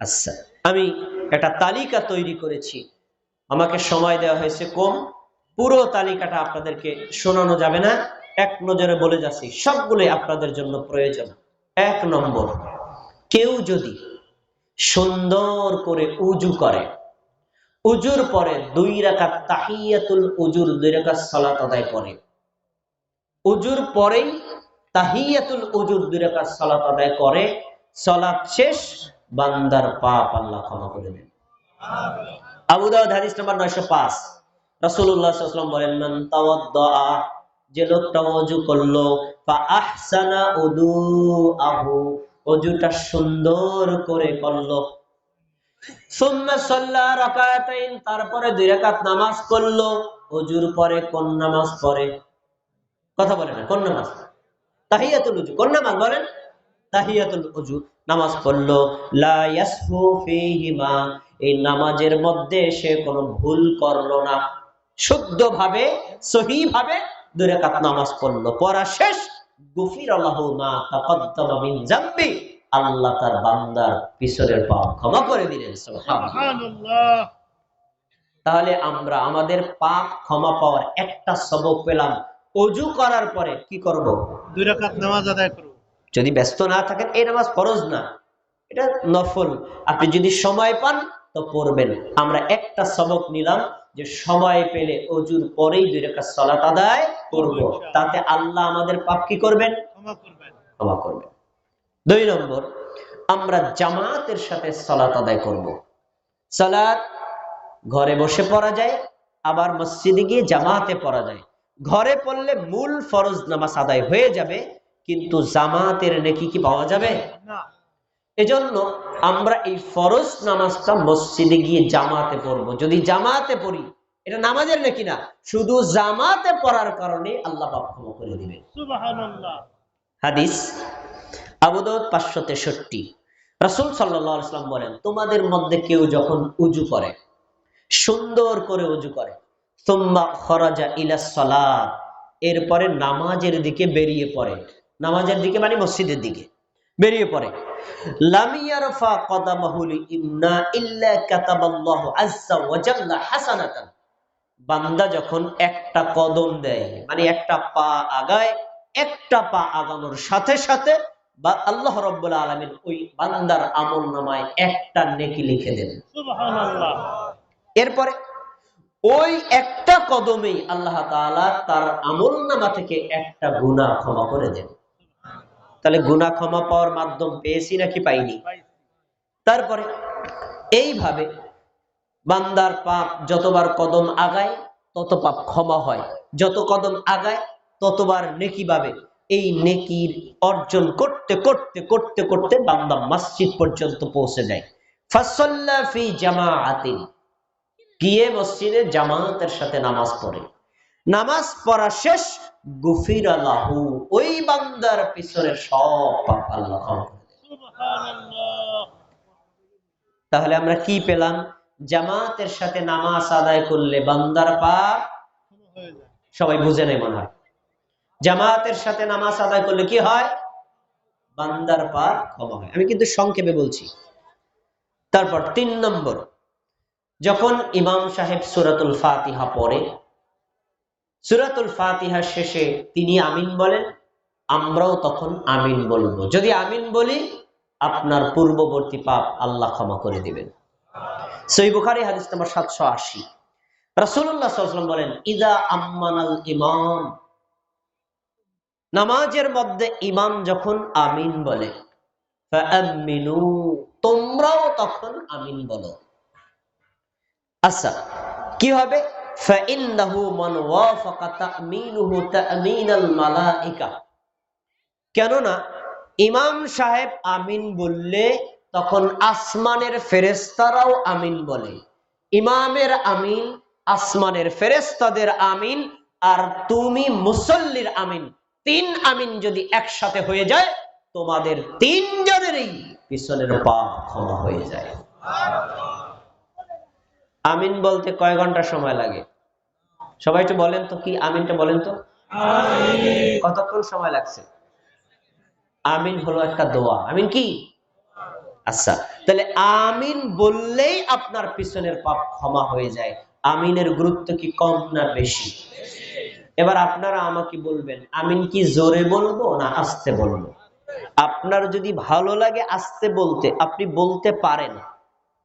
আচ্ছা আমি একটা তালিকা তৈরি করেছি। আমাকে সময় দেওয়া হয়েছে কম। পুরো তালিকাটা আপনাদেরকে শোনানো যাবে না। এক নজরে বলে যাচ্ছি, সবগুলোই আপনাদের জন্য প্রয়োজন। এক নম্বর, কেউ যদি সুন্দর করে উজু করে, উজুর পরে দুই রাকাত তাহিয়াতুল উজুর, দুই রাকাত সালাত আদায় করে। উজুর পরেই তাহিয়াতুল উজুর, দুই রাকাত সালাত আদায় করে। সালাত শেষ, বান্দার পাপ আল্লাহ ক্ষমা করে দেন। আবু দাউদ হাদিস নাম্বার 905 রাসূলুল্লাহ সাল্লাল্লাহু আলাইহি ওয়াসাল্লাম বলেন, মান তাওয়াদ্দা যে লোকটা ওযু করল ফা আহসানা ওযুটা সুন্দর করে করল। সুম্মা সাল্লা রাকাতাইন, তারপরে দুই রাকাত নামাজ পড়ল, ওযুর পরে কোন নামাজ পড়ে? কথা বলে না, কোন নামাজ? তাহিয়াতুল উজু কোন নামাজ বলেন? তাহিয়াতুল নামাজ লা ইয়াসহু এই নামাজের মধ্যে সে কোনো ভুল না। শুদ্ধভাবে, সহিভাবে দুই রাকাত নামাজ পড়া শেষ মা মিন আল্লাহ তার বান্দার পিছনের পাপ ক্ষমা করে দিলেন। সুবহানাল্লাহ। তাহলে আমরা আমাদের পাপ ক্ষমা পাওয়ার একটা সবক পেলাম। অজু করার পরে কি করব? দুই রাকাত নামাজ আদায় করব। যদি ব্যস্ত না থাকেন এই নামাজ ফরজ না। এটা নফল। আপনি যদি সময় পান তো পড়বেন। আমরা একটা সবক নিলাম যে সময় পেলে অজুর পরেই দুই রেখা সলাত আদায় করব। তাতে আল্লাহ আমাদের পাপ কি করবেন। ক্ষমা করবেন। দুই নম্বর আমরা জামাতের সাথে সালাত আদায় করব। সালাত ঘরে বসে পড়া যায় আবার মসজিদে গিয়ে জামাতে পড়া যায়। ঘরে পড়লে মূল ফরজ নামাজ আদায় হয়ে যাবে কিন্তু জামাতের নেকি কি পাওয়া যাবে? এজন্য আমরা এই ফরজ নামাজটা মসজিদে গিয়ে জামাতে পড়ব। যদি জামাতে পড়ি এটা নামাজের নাকি না। শুধু জামাতে পড়ার কারণে আল্লাহ ক্ষমা করে দিবেন। হাদিস আবুদত পাঁচশো তেষট্টি। রাসুল সাল্লাম বলেন তোমাদের মধ্যে কেউ যখন উজু করে সুন্দর করে উজু করে তোম্মা খরাজা ইলা সালাত এরপরে নামাজের দিকে বেরিয়ে পড়ে নামাজের দিকে মানে মসজিদের দিকে। বেরিয়ে পড়ে। লামিয়ারফা কদামাহুল ইমনা ইল্লা কাতাবাল্লাহু আজ্জা ওয়া জাল্লা হাসানাতান। বান্দা যখন একটা কদম দেয় মানে একটা পা আগায় একটা পা আগানোর সাথে সাথে বা আল্লাহ রব্বুল আলমিন ওই বান্দার আমল নামায় একটা নেকি লিখে দেন। এরপরে ওই একটা কদমেই আল্লাহ তাআলা তার আমল নামা থেকে একটা গুনাহ ক্ষমা করে দেন। তাহলে গুনাহ ক্ষমা পাওয়ার মাধ্যম পেয়েছি নাকি পাইনি? তারপরে এইভাবে বান্দার পাপ যতবার কদম আগায় তত পাপ ক্ষমা হয়। যত কদম আগায়, ততবার নেকি পাবে এই নেকির অর্জন করতে করতে করতে করতে বান্দা মসজিদ পর্যন্ত পৌঁছে যায়। ফাসাল্লা ফি জামাআতিন। গিয়ে মসজিদে জামাতের সাথে নামাজ পড়ে। নামাজ পড়া শেষ, গুফির আল্লাহু ওই বান্দার পিছনে সব পাপ আল্লাহ তাহলে আমরা কি পেলাম? জামাতের সাথে নামাজ আদায় করলে বান্দার পাপ সবাই বুঝে নেই মনে হয়। জামাতের সাথে নামাজ আদায় করলে কি হয়? বান্দার পাপ ক্ষমা হয়। আমি কিন্তু সংক্ষেপে বলছি। তারপর তিন নম্বর, যখন ইমাম সাহেব সুরাতুল ফাতিহা পড়ে সুরাতুল ফাতিহা শেষে তিনি আমিন বলেন, আমরাও তখন আমিন বলব। যদি আমিন বলি, আপনার পূর্ববর্তী পাপ আল্লাহ ক্ষমা করে দিবেন। সই বুখারি, হাদিস নম্বর সাতশো আশি। সাল্লাল্লাহু বলেন, ইদা আম্মানাল ইমাম। নামাজের মধ্যে ইমাম যখন আমিন বলে তোমরাও তখন আমিন বলো। আচ্ছা কি হবে? কেননা ইমাম সাহেব আমিন বললে, তখন আসমানের ফেরেস্তারাও আমিন বলে। ইমামের আমিন, আসমানের ফেরেস্তাদের আমিন, আর তুমি মুসল্লির আমিন। তিন আমিন যদি একসাথে হয়ে যায়, তোমাদের তিনজনেরই পিছনের পাপ ক্ষমা হয়ে যায়। আমিন বলতে কয় ঘণ্টা সময় লাগে? সবাই একটু বলেন তো কি আমিনটা বলেন তো? কতক্ষণ সময় লাগছে? আমিন হলো একটা দোয়া। আমিন কি? আচ্ছা তাহলে আমিন বললেই আপনার পিছনের পাপ ক্ষমা হয়ে যায়। আমিনের গুরুত্ব কি কম না বেশি? এবার আপনারা আমাকে বলবেন আমিন কি জোরে বলব না আস্তে বলব? আপনার যদি ভালো লাগে আস্তে বলতে আপনি বলতে পারেন।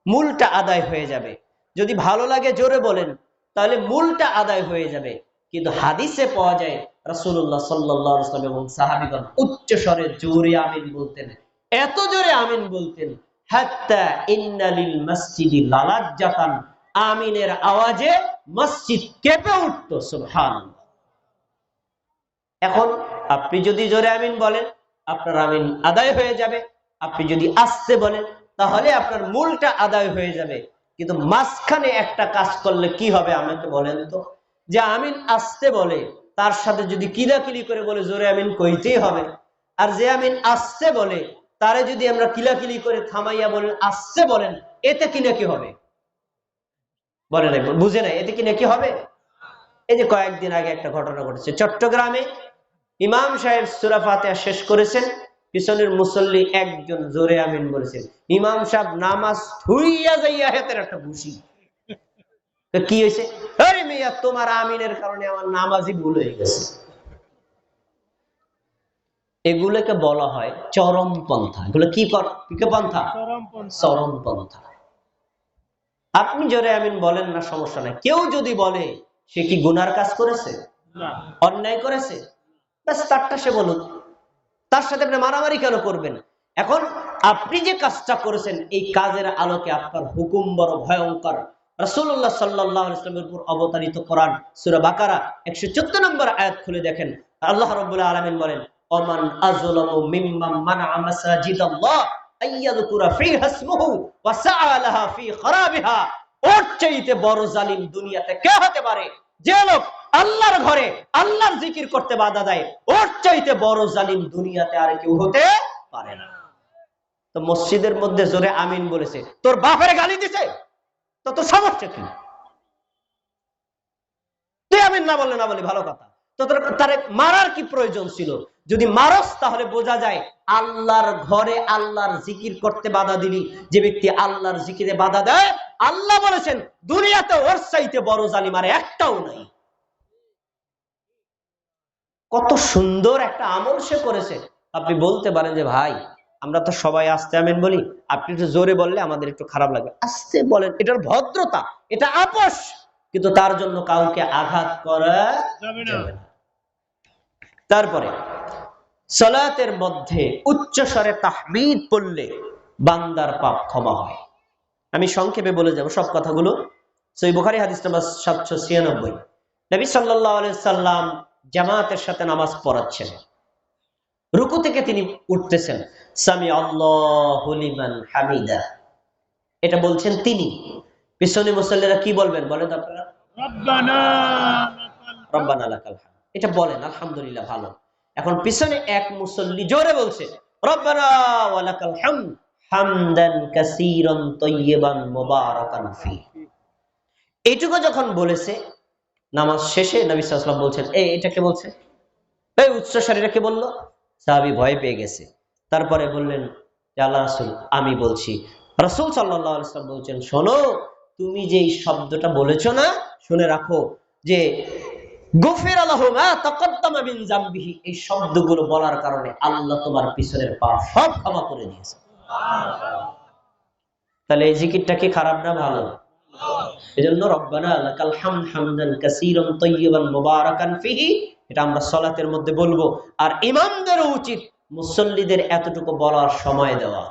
মূলটা আদায় হয়ে যাবে। যদি ভালো লাগে, জোরে বলেন, তাহলে মূলটা আদায় হয়ে যাবে। কিন্তু হাদিসে পাওয়া যায় আলাইহি ওয়াসাল্লাম এবং সাহাবীগণ উচ্চ স্বরে জোরে আমিন বলতেন। এত জোরে আমিন বলতেন আমিনের আওয়াজে মসজিদ কেঁপে উঠতো, সুবহানাল্লাহ। এখন আপনি যদি জোরে আমিন বলেন, আপনার আমিন আদায় হয়ে যাবে। আপনি যদি আস্তে বলেন, তাহলে আপনার মূলটা আদায় হয়ে যাবে। কিন্তু মাঝখানে একটা কাজ করলে কি হবে আমাকে বলেন তো? যে আমিন আস্তে বলে, তার সাথে যদি কিলাকিলি করে বলে, জোরে আমিন কইতেই হবে। আর যে আমিন আস্তে বলে, তারে যদি আমরা কিলাকিলি করে থামাইয়া বলেন, আস্তে বলেন, এতে কি নাকি হবে? বলে নাই, বুঝে নাই, এতে কি নাকি হবে? এই যে কয়েকদিন আগে একটা ঘটনা ঘটেছে। চট্টগ্রামে ইমাম সাহেব সুরা ফাতিহা শেষ করেছেন। পিছনের মুসল্লি একজন জোরে আমিন বলেছেন ইমাম সাহেব নামাজ থুইয়া যাইয়া হেতের একটা ঘুষি কি হয়েছে? আরে মেয়া তোমার আমিনের কারণে আমার নামাজই ভুল হয়ে গেছে। এগুলোকে বলা হয় চরম পন্থা। এগুলো কি পন্থা? চরম পন্থা। আপনি জোরে আমিন বলেন না সমস্যা নাই। কেউ যদি বলে সে কি গুনার কাজ করেছে? অন্যায় করেছে? তারটা সে বলুন তার সাথে আপনি মারামারি কেন করবেন? এখন আপনি যে কাজটা করেছেন, এই কাজের আলোকে আপনার হুকুম বড় ভয়ঙ্কর। আলাইহি ওয়াসাল্লামের উপর অবতারিত কোরআন, সূরা বাকারা 114 নম্বর আয়াত খুলে দেখেন। আল্লাহ রাব্বুল আলামিন বলেন, ওমান আযলামু মিম্মান মানআ মাসাজিদাল্লাহ আইয়াযকুরা ফীহা ইসমুহু ওয়া সাআ ফী খারাবিহা। ওর চাইতে বড় জালিম দুনিয়াতে কে হতে পারে? যে লোক আল্লাহর ঘরে আল্লাহর জিকির করতে বাধা দেয়। ওর চাইতে বড় জালিম দুনিয়াতে আর কেউ হতে পারে না। তো মসজিদের মধ্যে জোরে আমিন বলেছে, তোর বাপের গালি দিছে? তো তোর সমস্যা কি? তুই আমিন না বললে না বলি, ভালো কথা। তো তোর মারার কি প্রয়োজন ছিল? যদি মারস, তাহলে বোঝা যায় আল্লাহর ঘরে আল্লাহর জিকির করতে বাধা দিলি। যে ব্যক্তি আল্লাহর জিকিরে বাধা দেয়, আল্লাহ বলেছেন, দুনিয়াতে ওর চাইতে বড় জালিম আর একটাও নাই। কত সুন্দর একটা আমল সে করেছে। আপনি বলতে পারেন যে, ভাই, আমরা তো সবাই আস্তে আমেন বলি। আপনি একটু জোরে বললে আমাদের একটু খারাপ লাগে। আস্তে বলেন, এটার ভদ্রতা, এটা আপোষ। কিন্তু তার জন্য কাউকে আঘাত করা যাবে না। তারপরে, সলাতের মধ্যে উচ্চ স্বরে তাহমিদ পড়লে বান্দার পাপ ক্ষমা হয়। আমি সংক্ষেপে বলে যাব সব কথাগুলো। সই বুখারি হাদিস নাম্বার সাতশো ছিয়ানব্বই। নবী সাল্লাহ সাল্লাম জামাতের সাথে নামাজ পড়াচ্ছেন। রুকু থেকে তিনি উঠতেছেন সামি আল্লাহ হামিদা। এটা বলছেন তিনি। পিছনে মুসল্লিরা কি বলবেন বলেন আপনারা? রব্বানা লাকাল। এটা বলেন আলহামদুলিল্লাহ ভালো। এখন পিছনে এক মুসল্লি জোরে বলছে রব্বানা ওয়ালাকাল হামদ হামদান কাসীরান তাইয়িবান মুবারাকান ফি। এইটুকু যখন বলেছে নামাজ শেষে নবী ওয়াসাল্লাম বলছেন এই এটাকে বলছে? এই উচ্চ শরীরে কে বলল? সাহাবী ভয় পেয়ে গেছে। তারপরে বললেন আল্লাহ রাসূল, আমি বলছি। রাসূল আলাইহি বলছেন, শোনো, তুমি যে এই শব্দটা বলেছ না, শুনে রাখো যে গফির আল্লাহ জামবিহি, এই শব্দগুলো বলার কারণে আল্লাহ তোমার পিছনের পাপ সব ক্ষমা করে দিয়েছে। তাহলে এই জিকিরটা কি খারাপ না ভালো? এজন্য রব্বানা লাকাল হামদ হামদান কাসীরান তাইয়িবান মুবারাকান ফিহি, এটা আমরা মধ্যে বলব। আর উচিত মুসল্লিদের এতটুকু বলার সময় দেওয়া।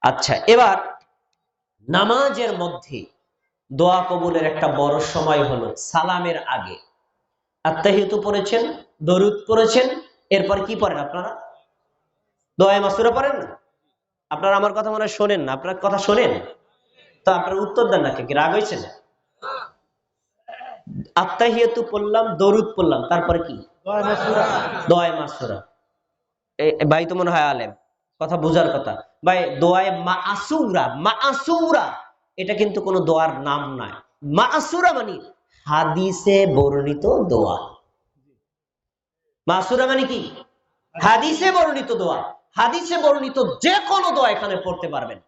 আচ্ছা এবার নামাজের মধ্যে দোয়া কবুলের একটা বড় সময় হলো সালামের আগে। আত্মাহিতু পড়েছেন, দরুদ পড়েছেন, এরপর কি পড়েন আপনারা? দোয়া মাসুরা পড়েন না? আপনারা আমার কথা মনে শোনেন না, আপনার কথা শোনেন? তো আপনার উত্তর দেন না কি? রাগ হয়েছে? না আত্মাহিয়াতু পড়লাম, দরুদ পড়লাম, তারপরে কি? দোয়ায় মাসুরা। ভাই তো মনে হয় আলেম, কথা বোঝার কথা। ভাই, দোয়ায় এটা কিন্তু কোনো দোয়ার নাম নয়। মাসুরা মানে হাদিসে বর্ণিত দোয়া। মাসুরা মানে কি? হাদিসে বর্ণিত দোয়া। হাদিসে বর্ণিত যে কোনো দোয়া এখানে পড়তে পারবেন।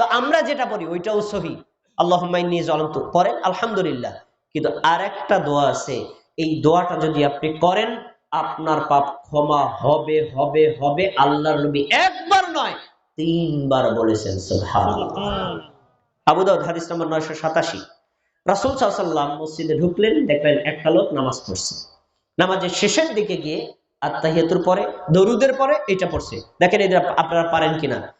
তো আমরা যেটা পড়ি, ওইটাও সহি। আল্লাহ জলন্ত পড়েন? আলহামদুলিল্লাহ। কিন্তু আর একটা দোয়া আছে। এই দোয়াটা যদি আপনি করেন, আপনার পাপ ক্ষমা হবে হবে হবে। আল্লাহর নবী একবার নয়, তিনবার বলেছেন, সুবহানাল্লাহ। আবু দাউদ, হাদিস নম্বর নয়শো সাতাশি। রাসুল সাল্লাম মসজিদে ঢুকলেন, দেখলেন একটা লোক নামাজ পড়ছে। নামাজের শেষের দিকে গিয়ে আত্মাহিয়াতুর পরে, দরুদের পরে এটা পড়ছে। দেখেন আপ- আপনারা পারেন কিনা।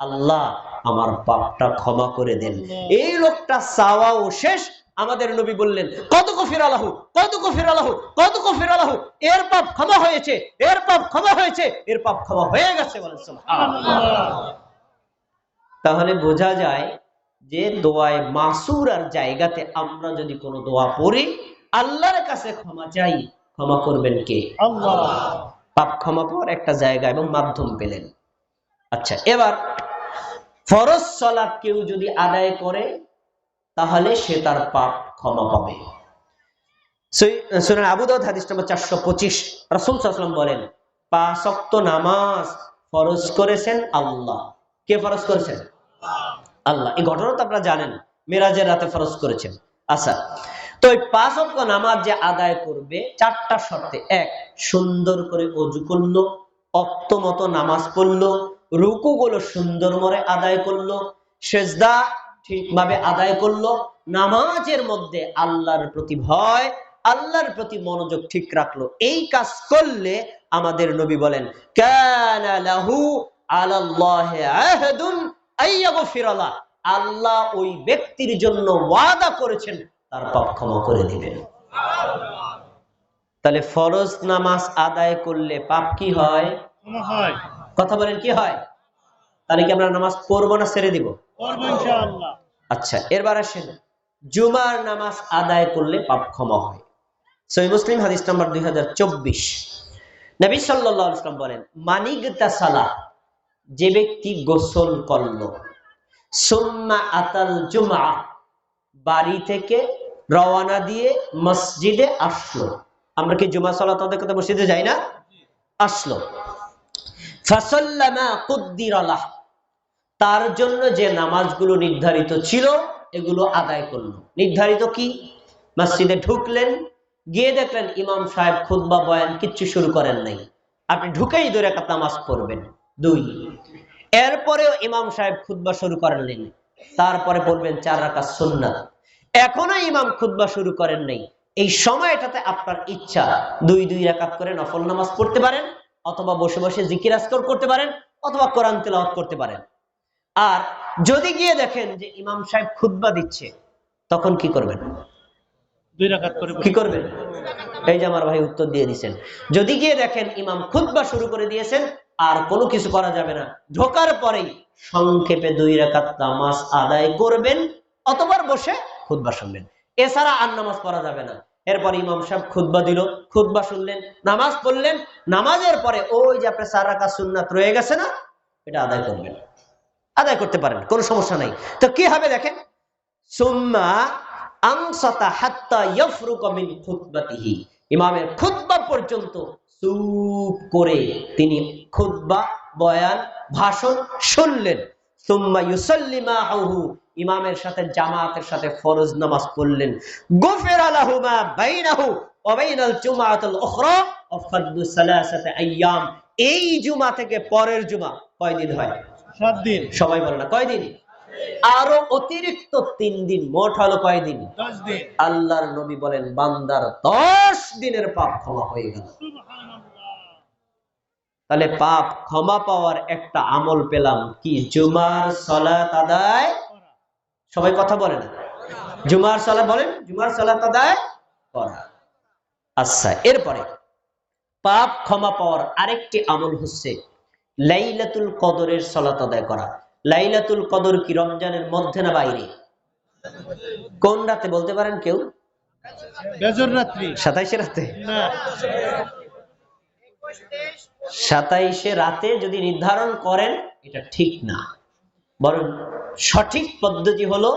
আল্লাহ আমার পাপটা ক্ষমা করে দেন। এই লোকটা চাওয়াও শেষ আমাদের নবী বললেন কত কফির আলাহু কত কফির আলাহু কত কফির আলাহু এর পাপ ক্ষমা হয়েছে এর পাপ ক্ষমা হয়েছে এর পাপ ক্ষমা হয়ে গেছে বলেন তাহলে বোঝা যায় যে দোয়ায় মাসুর আর জায়গাতে আমরা যদি কোনো দোয়া পড়ি আল্লাহর কাছে ক্ষমা চাই ক্ষমা করবেন কে? আল্লাহ। পাপ ক্ষমা পাওয়ার একটা জায়গা এবং মাধ্যম পেলেন। আচ্ছা এবার ফরজ সলাৎ কেউ যদি আদায় করে, তাহলে সে তার পাপ ক্ষমা পাবে। হাদিস চারশো পঁচিশ। বলেন, পাঁচ ওয়াক্ত নামাজ ফরজ করেছেন আল্লাহ। কে ফরজ করেছেন? আল্লাহ। এই ঘটনা তো আপনারা জানেন, মেরাজের রাতে ফরজ করেছেন। আচ্ছা তো পাঁচ নামাজ যে আদায় করবে, চারটা শর্তে। এক, সুন্দর করে অজু করল অক্ত মতো নামাজ পড়ল রুকুগুলো সুন্দর মরে আদায় করল, সেজদা ঠিকভাবে আদায় করল, নামাজের মধ্যে আল্লাহর প্রতি ভয়, আল্লাহর প্রতি মনোযোগ ঠিক রাখল। এই কাজ করলে আমাদের নবী বলেন আল্লাহ ওই ব্যক্তির জন্য ওয়াদা করেছেন, তার পাপ ক্ষমা করে দিবেন। তাহলে ফরজ নামাজ আদায় করলে পাপ কি হয়? হয়। কথা বলেন কি হয়? তাহলে কি আমরা নামাজ পড়ব না ছেড়ে দিব? আচ্ছা এরবার আসেন। জুমার নামাজ আদায় করলে পাপ ক্ষমা হয়। সহি মুসলিম হাদিস নাম্বার দুই হাজার চব্বিশ। নবী সাল্লাহ ইসলাম বলেন মানিক সালাহ যে ব্যক্তি গোসল করল সুম্মা আতাল জুমা বাড়ি থেকে রওয়ানা দিয়ে মসজিদে আসলো। আমরা কি জুমা সালাত আদায় করতে মসজিদে যাই না? আসলো। তার জন্য যে নামাজগুলো নির্ধারিত ছিল, এগুলো আদায় করল। নির্ধারিত কি? মসজিদে ঢুকলেন, গিয়ে দেখলেন ইমাম সাহেব খুতবা বয়ান কিচ্ছু শুরু করেন নাই। আপনি ঢুকেই দূরে একটা নামাজ পড়বেন। দুই, এরপরেও ইমাম সাহেব খুতবা শুরু করেন করেননি তারপরে পড়বেন চার রাকাত সুন্নাত। এখনও ইমাম খুতবা শুরু করেন নাই। এই সময়টাতে আপনার ইচ্ছা দুই দুই রাকাত করে নফল নামাজ পড়তে পারেন অথবা বসে বসে জিকির আজকর করতে পারেন অথবা কোরআন তেলাওয়াত করতে পারেন। আর যদি গিয়ে দেখেন যে ইমাম সাহেব খুতবা দিচ্ছে তখন কি করবেন? দুই রাকাত করে কি করবেন? এই যে আমার ভাই উত্তর দিয়ে দিচ্ছেন যদি গিয়ে দেখেন ইমাম খুতবা শুরু করে দিয়েছেন আর কোনো কিছু করা যাবে না ঢোকার পরেই সংক্ষেপে দুই রাকাত নামাজ আদায় করবেন অতবার বসে খুতবা শুনবেন। এছাড়া আর নামাজ পড়া যাবে না। এরপর ইমাম সাহেব খুতবা দিল, খুতবা শুনলেন, নামাজ পড়লেন, নামাজের পরে ওই যে আপনার চার রাকাত সুন্নাত রয়ে গেছে না, এটা আদায় করবেন। আদায় করতে পারেন, কোনো সমস্যা নাই। তো কি হবে দেখেন? ইমামের খুতবা পর্যন্ত চুপ করে তিনি খুতবা, বয়ান, ভাষণ শুনলেন। সুম্মা ইউসাল্লিমা আহু ইমামের সাথে জামাতের সাথে ফরজ নামাজ পড়লেন। গুফির আলাহুমা বাইনাহু উখরা আইয়াম। এই জুমা থেকে পরের জুমা কয়দিন হয়? সাত দিন। সবাই বলে না কয়দিন আরও অতিরিক্ত তিন দিন মোট হলো কয়দিন আল্লাহর নবী বলেন বান্দার দশ দিনের পাপ ক্ষমা হয়ে গেল। তাহলে পাপ ক্ষমা পাওয়ার একটা আমল পেলাম কি? জুমার সলাত আদায়। সবাই কথা বলে না। জুমার সলা বলেন জুমার সলাত আদায় করা। আচ্ছা এরপরে পাপ ক্ষমা পাওয়ার আরেকটি আমল হচ্ছে লাইলাতুল কদরের সলাত আদায় করা। লাইলাতুল কদর কি রমজানের মধ্যে না বাইরে? কোন রাতে বলতে পারেন কেউ? সাতাইশে রাতে? সাতাইশে রাতে যদি নির্ধারণ করেন এটা ঠিক না। বরং সঠিক পদ্ধতি হলো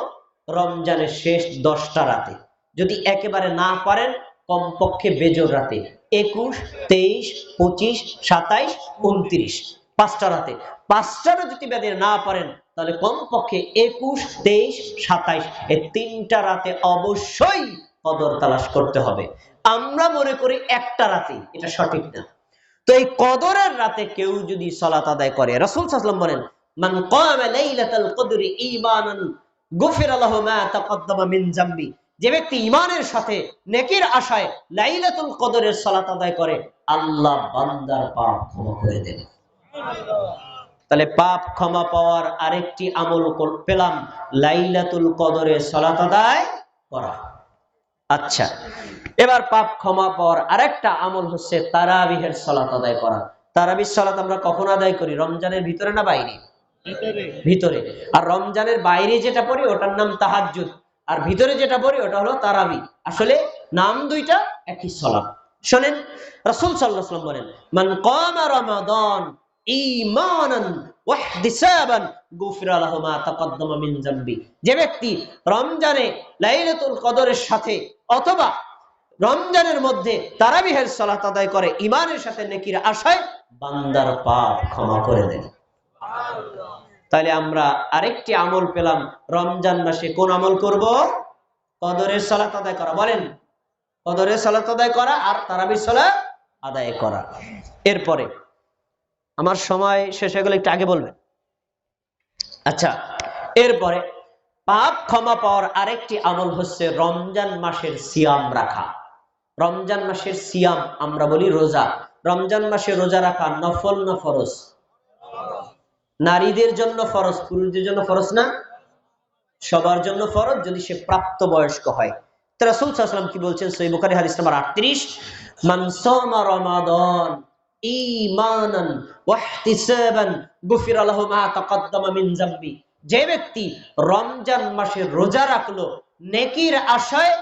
রমজানের শেষ দশটা রাতে। যদি একেবারে না পারেন, কমপক্ষে বেজর রাতে। একুশ, তেইশ, পঁচিশ, সাতাইশ, উনত্রিশ। পাঁচটা রাতে। পাঁচটারও যদি বেঁধে না পারেন, তাহলে কমপক্ষে একুশ, তেইশ, সাতাইশ এই তিনটা রাতে অবশ্যই কদর তালাশ করতে হবে। আমরা মনে করি একটা রাতে, এটা সঠিক না। তো এই কদরের রাতে কেউ যদি সালাত আদায় করে, রাসূল সাল্লাল্লাহু বলেন যে ব্যক্তি ঈমানের সাথে নেকির আশায় লাইলাতুল কদরের সালাত আদায় করে, আল্লাহ বান্দার পাপ ক্ষমা করে তাহলে পাপ ক্ষমা পাওয়ার আরেকটি আমল পেলাম, লাইলাতুল কদরে সালাত আদায় করা। আচ্ছা এবার পাপ ক্ষমা পাওয়ার আরেকটা আমল হচ্ছে তারাবিহের সালাত আদায় করা। তারাবির সালাত আমরা কখন আদায় করি? রমজানের ভিতরে না বাইরে? ভিতরে। আর রমজানের বাইরে যেটা পড়ি, ওটার নাম তাহাজ্জুদ। আর ভিতরে যেটা পড়ি, ওটা হলো তারাবি। আসলে নাম দুইটা একই সালাত শোনেন, রাসূল ওয়াসাল্লাম বলেন, মান কামা রমাদান যে ব্যক্তি রমজানে লাইলাতুল কদরের সাথে অথবা রমজানের মধ্যে তারাবিহের সালাত আদায় করে ইমানের সাথে নেকির আশায়, বান্দার পাপ ক্ষমা করে দেন তাহলে আমরা আরেকটি আমল পেলাম রমজান মাসে। কোন আমল করব? কদরের সালাত আদায় করা। বলেন, কদরের সালাত আদায় করা আর তারাবির সালাত আদায় করা। এরপরে, আমার সময় শেষ হয়ে গেলে একটু আগে বলবেন। আচ্ছা এরপরে পাপ ক্ষমা পাওয়ার আরেকটি আমল হচ্ছে রমজান মাসের সিয়াম রাখা। রমজান মাসের সিয়াম আমরা বলি রোজা। রমজান মাসে রোজা রাখা নফল না ফরজ? নারীদের জন্য ফরজ, পুরুষদের জন্য ফরজ না, সবার জন্য ফরজ যদি সে প্রাপ্ত বয়স্ক হয় রাসূল সাল্লাল্লাহু কি বলছেন? সহিহ বুখারী হাদিস নাম্বার 38 সামা রমাদান ঈমানান ওয়াহতিসাবান গুফিরা লাহু মা তাকদ্দামা যামবি। যে ব্যক্তি রমজান মাসে রোজা রাখল, নেকির আশায়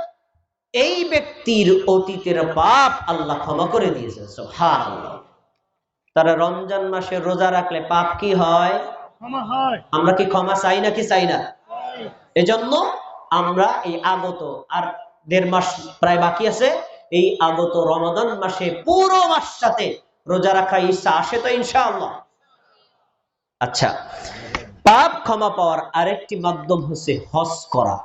এই ব্যক্তির অতীতের পাপ আল্লাহ ক্ষমা করে সুবহানাল্লাহ। তারা রমজান মাসে রোজা রাখলে পাপ কি হয়? আমরা কি ক্ষমা চাই না কি চাই না? এজন্য আমরা এই আগত আর দেড় মাস প্রায় বাকি আছে এই আগত রমাদান মাসে পুরো মাসটাতে রোজা রাখা ইচ্ছা আসে তো ইনশাআল্লাহ। আচ্ছা পাপ ক্ষমা পাওয়ার আরেকটি মাধ্যম হচ্ছে হজ করা।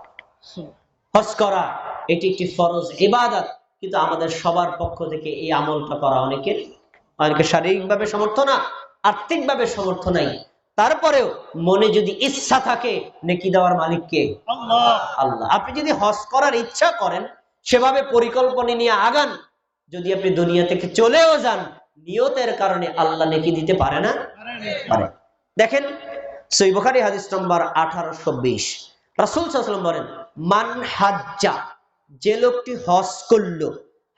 হজ করা এটি একটি ফরজ ইবাদত কিন্তু আমাদের সবার পক্ষ থেকে এই আমলটা করা অনেকের অনেকে শারীরিকভাবে সমর্থ না আর্থিকভাবে সমর্থ নাই। তারপরেও মনে যদি ইচ্ছা থাকে নেকি দেওয়ার মালিক কে আল্লাহ। আপনি যদি হজ করার ইচ্ছা করেন সেভাবে পরিকল্পনা নিয়ে আগান। যদি আপনি দুনিয়া থেকে চলেও যান নিয়তের কারণে আল্লাহ নেকি দিতে পারে না? পারে দেখেন সৈবখারি হাদিস নম্বর আঠারোশো বিশ। রাসুল সাল্লাম বলেন মান হাজ্জা যে লোকটি হজ করল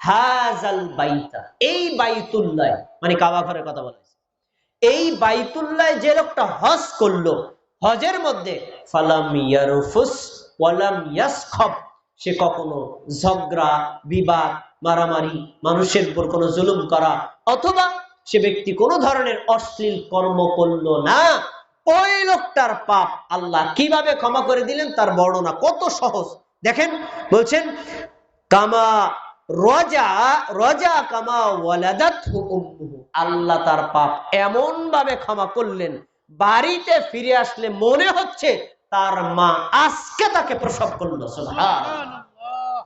হাজাল বাইতা। এই বাইতুল্লাহ মানে কাবা ঘরের কথা বলা হয়েছে। এই বাইতুল্লাহ যে লোকটা হজ করল, হজের মধ্যে ফালাম ইয়ারুফুস ওয়ালাম ইয়াসখব। সে কখনো ঝগড়া, বিবাদ, মারামারি, মানুষের উপর কোনো জুলুম করা, অথবা সে ব্যক্তি কোনো ধরনের অশ্লীল কর্ম করল না, ওই লোকটার পাপ আল্লাহ কীভাবে ক্ষমা করে দিলেন তার বর্ণনা কত সহজ। দেখেন, বলছেন, কামা রজা রজা কামা ওয়ালাদাত আল্লাহ তার পাপ এমন ভাবে ক্ষমা করলেন বাড়িতে ফিরে আসলে মনে হচ্ছে তার মা আজকে তাকে প্রসব করল সুবহানাল্লাহ।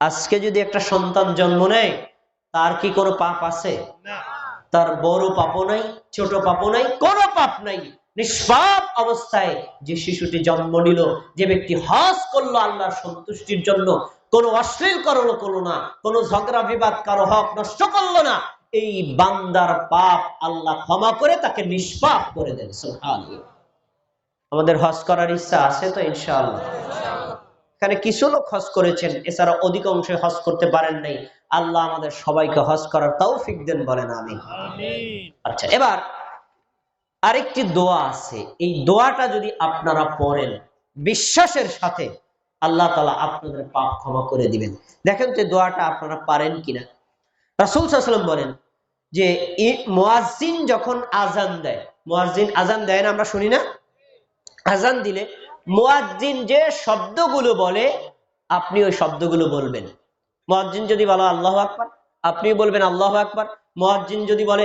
আজকে যদি একটা সন্তান জন্ম নেয় তার কি কোনো পাপ আছে? না। তার বড় পাপও নাই ছোট পাপও নাই কোনো পাপ নাই। নিষ্পাপ অবস্থায় যে শিশুটি জন্ম নিল যে ব্যক্তি হজ করল আল্লাহর সন্তুষ্টির জন্য কোনো অশ্লীল করল করল না কোনো ঝগড়া বিবাদ কারও হক নষ্ট করল না। এই বান্দার পাপ আল্লাহ ক্ষমা করে তাকে নিষ্পাপ করে দেন। আমাদের হজ করার ইচ্ছা আছে তো ইনশাআল্লাহ। এখানে কিছু লোক হজ করেছেন এছাড়া অধিকাংশ হজ করতে পারেন নাই। আল্লাহ আমাদের সবাইকে হজ করার তৌফিক দেন বলেন আমি আচ্ছা এবার আরেকটি দোয়া আছে। এই দোয়াটা যদি আপনারা পড়েন বিশ্বাসের সাথে আল্লাহ তালা আপনাদের পাপ ক্ষমা করে দিবেন। দেখেন তো দোয়াটা আপনারা পারেন কিনা। রাসুল সাল্লাম বলেন যে মোয়াজিন যখন আজান দেয় মোয়াজিন আজান দেয় না আমরা শুনি না? আজান দিলে মোয়াজ্জিন যে শব্দগুলো বলে, আপনি ওই শব্দগুলো বলবেন। মোয়াজ্জিন যদি বলো আল্লাহ আকবার আপনি বলবেন আল্লাহ আকবার। মোয়াজ্জিন যদি বলে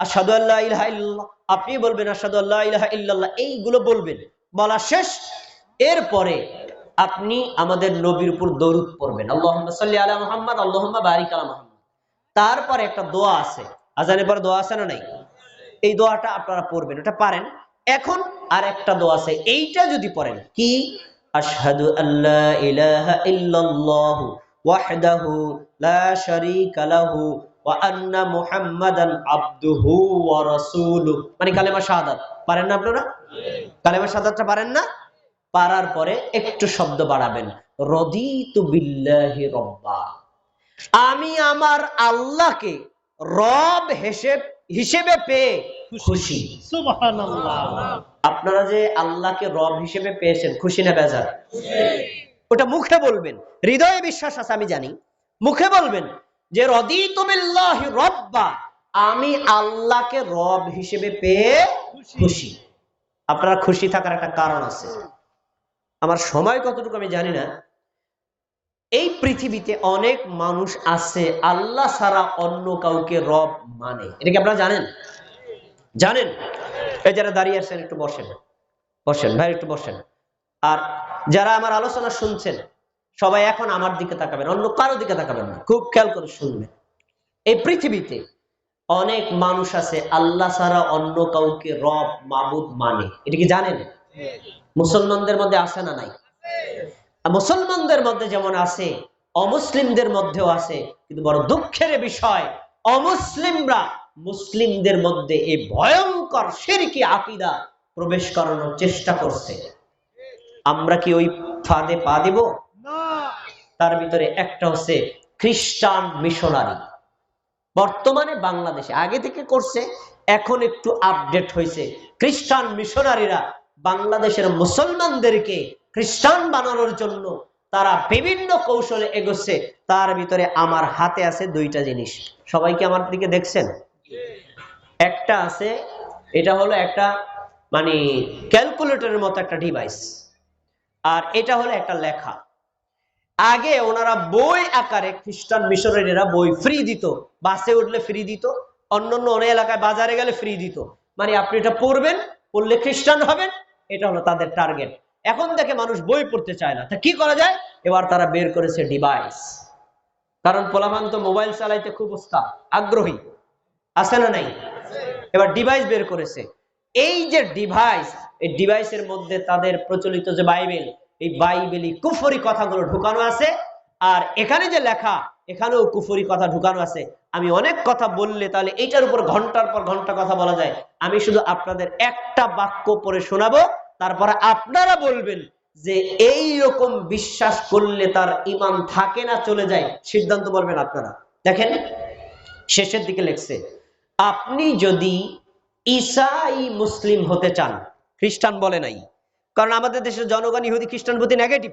আসাদু আল্লাহ ইলাহা ইল্লাল্লাহ আপনি বলবেন আসাদু আল্লাহ ইলাহা ইল্লাল্লাহ, এইগুলো বলবেন। বলা শেষ। এরপরে আপনি আমাদের নবীর উপর দরুদ পড়বেন। আল্লাহ সাল্লি আলা মুহাম্মদ আল্লাহ বারিক আলা মুহাম্মদ। তারপরে একটা দোয়া আছে। আজানের পরে দোয়া আছে না নাই? এই দোয়াটা আপনারা পড়বেন ওটা পারেন। এখন আর একটা দোয়া আছে এইটা যদি পড়েন কি? আশহাদু আল্লা ইলাহা ইল্লাল্লাহু ওয়াহদাহু লা শারীকা লাহু ওয়া আন্না মুহাম্মাদান আবদুহু ওয়া রাসূলুহু। মানে কালেমা শাহাদাত পারেন না আপনারা? কালেমা শাহাদাতটা পারেন না? পারার পরে একটু শব্দ বাড়াবেন। রদিতু বিল্লাহি রব্বা। আমি আমার আল্লাহকে রব হিসেব হিসেবে পেয়ে খুশি। আপনারা যে আল্লাহকে রব হিসেবে পেয়েছেন খুশি না বেজার? ওটা মুখে বলবেন। হৃদয়ে বিশ্বাস আছে আমি জানি। মুখে বলবেন যে রদিতু বিল্লাহি রব্বা আমি আল্লাহকে রব হিসেবে পেয়ে খুশি। আপনারা খুশি থাকার একটা কারণ আছে। আমার সময় কতটুকু আমি জানি না। এই পৃথিবীতে অনেক মানুষ আছে, আল্লাহ ছাড়া অন্য কাউকে রব মানে। এটা কি আপনারা জানেন? জানেন? এই যারা দাঁড়িয়ে আছেন, একটু বসেন। বসেন, ভাই, একটু বসেন। আর যারা আমার আলোচনা শুনছেন, সবাই এখন আমার দিকে তাকাবেন, অন্য কারও দিকে তাকাবেন না, খুব খেয়াল করে শুনবেন। এই পৃথিবীতে অনেক মানুষ আছে, আল্লাহ ছাড়া অন্য কাউকে রব, মাবুদ মানে। এটা কি জানেন? মুসলমানদের মধ্যে আছে না নাই? মুসলমানদের মধ্যে যেমন আছে অমুসলিমদের মধ্যেও আছে কিন্তু বড় দুঃখের বিষয় অমুসলিমরা মুসলিমদের মধ্যে এই ভয়ঙ্কর শিরকি আকিদা প্রবেশ করানোর চেষ্টা করছে। আমরা কি ওই ফাঁদে পা দিব? তার ভিতরে একটা হচ্ছে খ্রিস্টান মিশনারি। বর্তমানে বাংলাদেশে আগে থেকে করছে এখন একটু আপডেট হয়েছে খ্রিস্টান মিশনারিরা বাংলাদেশের মুসলমানদেরকে খ্রিস্টান বানানোর জন্য তারা বিভিন্ন কৌশলে এগোচ্ছে, তার ভিতরে আমার হাতে আছে দুইটা জিনিস। সবাই কি আমার দিকে দেখছেন? একটা আছে, এটা হলো একটা মানে ক্যালকুলেটরের মতো একটা ডিভাইস, আর এটা হলো একটা লেখা। আগে ওনারা বই আকারে খ্রিস্টান মিশনারিরা বই ফ্রি দিত, বাসে উঠলে ফ্রি দিত, অন্যান্য অনেক এলাকায় বাজারে গেলে ফ্রি দিত। মানে আপনি এটা পড়বেন, পড়লে খ্রিস্টান হবেন এটা হলো তাদের টার্গেট এখন দেখে মানুষ বই পড়তে চায় না। তা কি করা যায়? এবার তারা বের করেছে ডিভাইস কারণ পোলামান তো মোবাইল চালাইতে খুব উস্তা আগ্রহী। আছে না নাই? এবার ডিভাইস বের করেছে। এই যে ডিভাইস এই ডিভাইসের মধ্যে তাদের প্রচলিত যে বাইবেল, এই বাইবেলি কুফরি কথাগুলো ঢুকানো আছে। আর এখানে যে লেখা, এখানেও কুফরি কথা ঢুকানো আছে। আমি অনেক কথা বললে তাহলে এইটার উপর ঘণ্টার পর ঘণ্টা কথা বলা যায়। আমি শুধু আপনাদের একটা বাক্য পরে শোনাবো, তারপরে আপনারা বলবেন যে এই রকম বিশ্বাস করলে তার ইমান থাকে না, চলে যায়। সিদ্ধান্ত বলবেন আপনারা। দেখেন, শেষের দিকে লেখছে, আপনি যদি ঈসাই মুসলিম হতে চান, খ্রিস্টান বলে নাই, কারণ আমাদের দেশের জনগণ ইহুদি, খ্রিস্টান প্রতি নেগেটিভ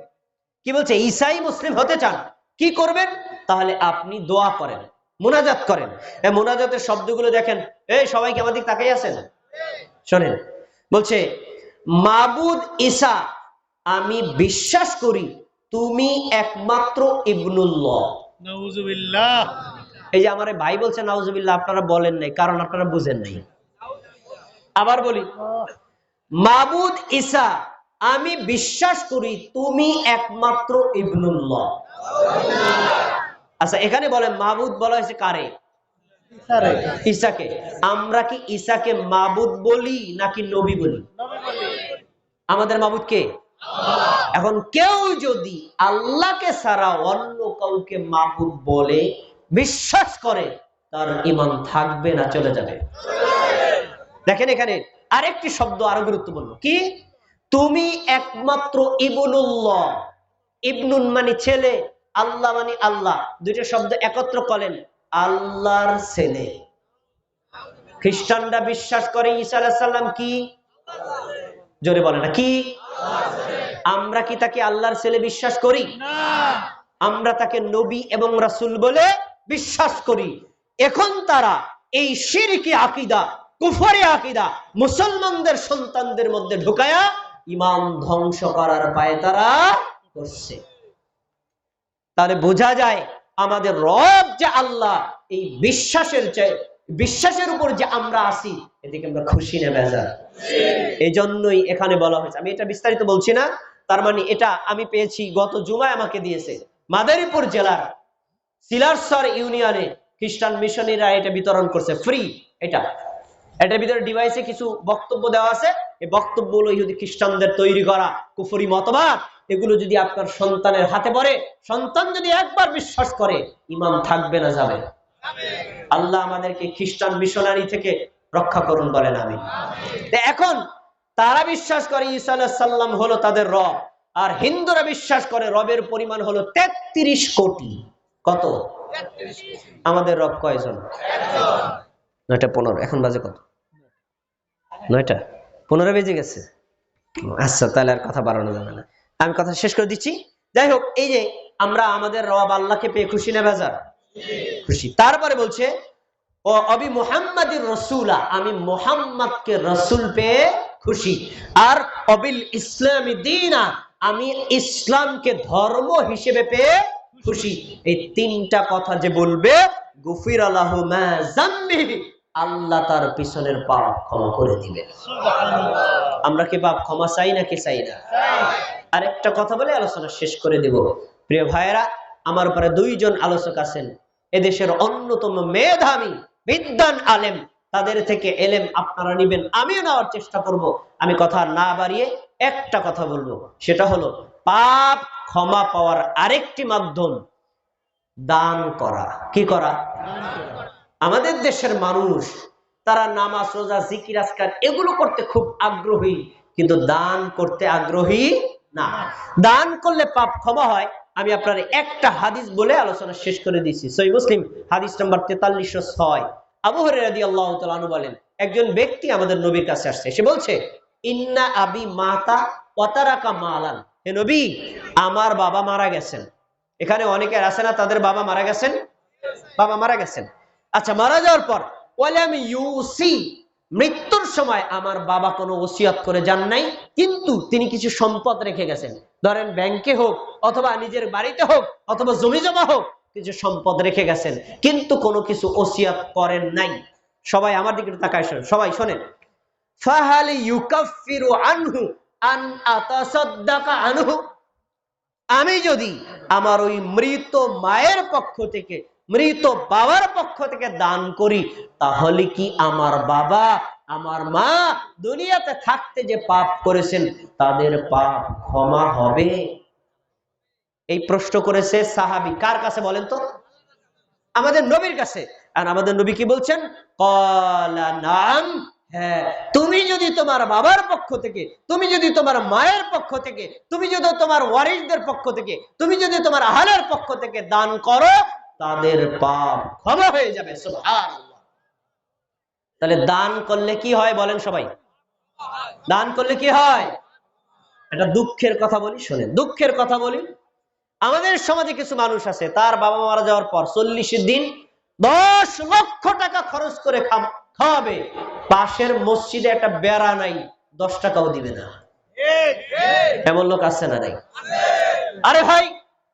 কি বলছে? ঈসাই মুসলিম হতে চান। কি করবেন? তাহলে আপনি দোয়া করেন মোনাজাত করেন। মোনাজাতের শব্দগুলো দেখেন। এই সবাইকে আমাদের তাকাই আছেন শোনেন বলছে মাবুদ ঈসা আমি বিশ্বাস করি তুমি একমাত্র ইবনুল্লাহ। এই যে আমার ভাই বলছে নাউজুবিল্লাহ আপনারা বলেন নাই কারণ আপনারা বুঝেন নাই। আবার বলি মাবুদ ঈসা আমি বিশ্বাস করি তুমি একমাত্র ইবনুল্লাহ। আচ্ছা এখানে বলেন মাবুদ বলা হয়েছে কারে? ঈসাকে আমরা কি ঈসাকে মাবুদ বলি নাকি নবী বলি? নবী বলি। আমাদের মাবুদ কে? এখন কেউ যদি আল্লাহকে ছাড়া অন্য কাউকে মাবুদ বলে বিশ্বাস করে তার ইমান থাকবে না চলে যাবে। দেখেন এখানে আরেকটি শব্দ আরও গুরুত্বপূর্ণ। কি? তুমি একমাত্র ইবনুল্লাহ। ইবনুন মানে ছেলে আল্লাহ মানে আল্লাহ। দুইটা শব্দ একত্র করেন আল্লাহর ছেলে। খ্রিস্টানরা বিশ্বাস করে ঈসা আলাইহিস সালাম কি? জোরে বলে না কি? আমরা কি তাকে আল্লাহর ছেলে বিশ্বাস করি? না। আমরা তাকে নবী এবং রাসূল বলে বিশ্বাস করি। এখন তারা এই শিরকি আকিদা কুফরি আকিদা মুসলমানদের সন্তানদের মধ্যে ঢুকায়া ইমান ধ্বংস করার পায়ে তারা করছে? তাহলে বোঝা যায় আমাদের রব যে আল্লাহ, এই বিশ্বাসের বিশ্বাসের উপর যে আমরা আসি এদিকে আমরা খুশি না বেজার? এই জন্যই এখানে বলা হয়েছে। আমি এটা বিস্তারিত বলছি না, তার মানে এটা আমি পেয়েছি, গত জুমায় আমাকে দিয়েছে। মাদারীপুর জেলার সিলারসর ইউনিয়নে খ্রিস্টান মিশনারিরা এটা বিতরণ করছে, ফ্রি এটা। এটার ভিতরে ডিভাইসে কিছু বক্তব্য দেওয়া আছে। এই বক্তব্যগুলো ইহুদি খ্রিস্টানদের তৈরি করা কুফরি মতবাদ, এগুলো যদি আপনার সন্তানের হাতে পড়ে, সন্তান যদি একবার বিশ্বাস করে, ইমান থাকবে না, যাবে। আল্লাহ আমাদেরকে খ্রিস্টান মিশনারি থেকে রক্ষা করুন বলেন আমি। এখন তারা বিশ্বাস করে ঈসা আলাইহিস সাল্লাম হলো তাদের রব, আর হিন্দুরা বিশ্বাস করে রবের পরিমাণ হলো তেত্রিশ কোটি। কত? আমাদের রব কয়জন? নয়টা পনেরো, এখন বাজে কত? নয়টা? পনেরো বেজে গেছে। আচ্ছা তাহলে আর কথা বাড়ানো যাবে না। আমি কথা শেষ করে দিচ্ছি। যাই হোক, এই যে আমরা আমাদের রব আল্লাহকে পেয়ে খুশি না বেজার? খুশি। তারপরে বলছে, ও অবি মোহাম্মদের রসুলা, আমি মোহাম্মদকে রসুল পেয়ে খুশি। আর অবিল ইসলামী দিনা, আমি ইসলামকে ধর্ম হিসেবে পেয়ে খুশি। এই তিনটা কথা যে বলবে গুফির আল্লাহ আল্লাহ তার পিছনের পাপ ক্ষমা করে দিবে। আমরা কি পাপ ক্ষমা চাই নাকি চাই না? আরেকটা কথা বলে আলোচনা শেষ করে দেব। প্রিয় ভাইয়েরা আমার উপরে দুইজন আলোচক আছেন। এদেশের অন্যতম মেধাবী বিদ্যান আলেম তাদের থেকে এলেম আপনারা নিবেন। আমিও নেওয়ার চেষ্টা করব। আমি কথা না বাড়িয়ে একটা কথা বলব। সেটা হলো পাপ ক্ষমা পাওয়ার আরেকটি মাধ্যম দান করা। কি করা। আমাদের দেশের মানুষ, তারা নামাজ, রোজা, জিকির, আজকার, এগুলো করতে খুব আগ্রহী। কিন্তু দান করতে আগ্রহী না। দান করলে পাপ ক্ষমা হয়। আমি আপনার একটা হাদিস বলে আলোচনা শেষ করে দিচ্ছি সই মুসলিম, হাদিস নাম্বার তেতাল্লিশশো ছয়। আবু হরাদি আল্লাহ তালু বলেন, একজন ব্যক্তি আমাদের নবীর কাছে আসছে। সে বলছে, ইন্না আবি মাতা অতারাকা মালান। হে নবী, আমার বাবা মারা গেছেন। এখানে অনেকের আছে না, তাদের বাবা মারা গেছেন? বাবা মারা গেছেন। আচ্ছা মারা যাওয়ার পর বলে আমি ইউসি, মৃত্যুর সময় আমার বাবা কোনো ওসিয়াত করে যান নাই, কিন্তু তিনি কিছু সম্পদ রেখে গেছেন। ধরেন ব্যাংকে হোক, অথবা নিজের বাড়িতে হোক, অথবা জমি জমা হোক, কিছু সম্পদ রেখে গেছেন, কিন্তু কোনো কিছু ওসিয়াত করেন নাই। সবাই আমার দিকে তাকায় শোনেন, সবাই শোনেন। ফাহাল ইউকাফিরু আনহু, আন আতাসাদ্দাকা আনহু। আমি যদি আমার ওই মৃত মায়ের পক্ষ থেকে মৃত বাবার পক্ষ থেকে দান করি, তাহলে কি আমার বাবা, আমার মা দুনিয়াতে থাকতে যে পাপ করেছেন, তাদের পাপ ক্ষমা হবে? এই প্রশ্ন করেছে সাহাবি, কার কাছে বলেন তো? আমাদের নবীর কাছে। আর আমাদের নবী কি বলছেন? কলা নাম হ্যাঁ তুমি যদি তোমার বাবার পক্ষ থেকে, তুমি যদি তোমার মায়ের পক্ষ থেকে, তুমি যদি তোমার ওয়ারিসদের পক্ষ থেকে, তুমি যদি তোমার আহালের পক্ষ থেকে দান করো তাদের পাপ ক্ষমা হয়ে যাবে তাহলে দান করলে কি হয় বলেন সবাই? দান করলে কি হয়? এটা দুঃখের কথা বলি শোনেন। দুঃখের কথা বলি আমাদের সমাজে কিছু মানুষ আছে তার বাবা মারা যাওয়ার পর চল্লিশ দিন দশ লক্ষ টাকা খরচ করে খাওয়াবে। পাশের মসজিদে একটা বেড়া নাই দশ টাকাও দিবে না। এমন লোক আছে না নাই? আরে ভাই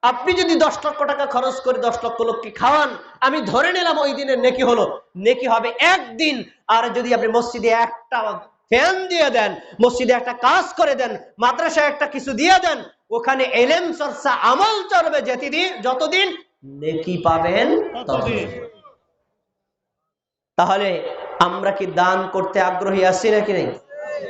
আপনি যদি দশ লক্ষ টাকা খরচ করে দশ লক্ষ লোককে খাওয়ান, আমি ধরে নিলাম ওই দিনের নেকি হলো। নেকি হবে একদিন। আর যদি আপনি মসজিদে একটা ফ্যান দিয়ে দেন, মসজিদে একটা কাজ করে দেন, মাদ্রাসায় একটা কিছু দিয়ে দেন, ওখানে এলেম চর্চা আমল চলবে যেদিন যতদিন নেকি পাবেন তাহলে আমরা কি দান করতে আগ্রহী আছি নাকি নেই?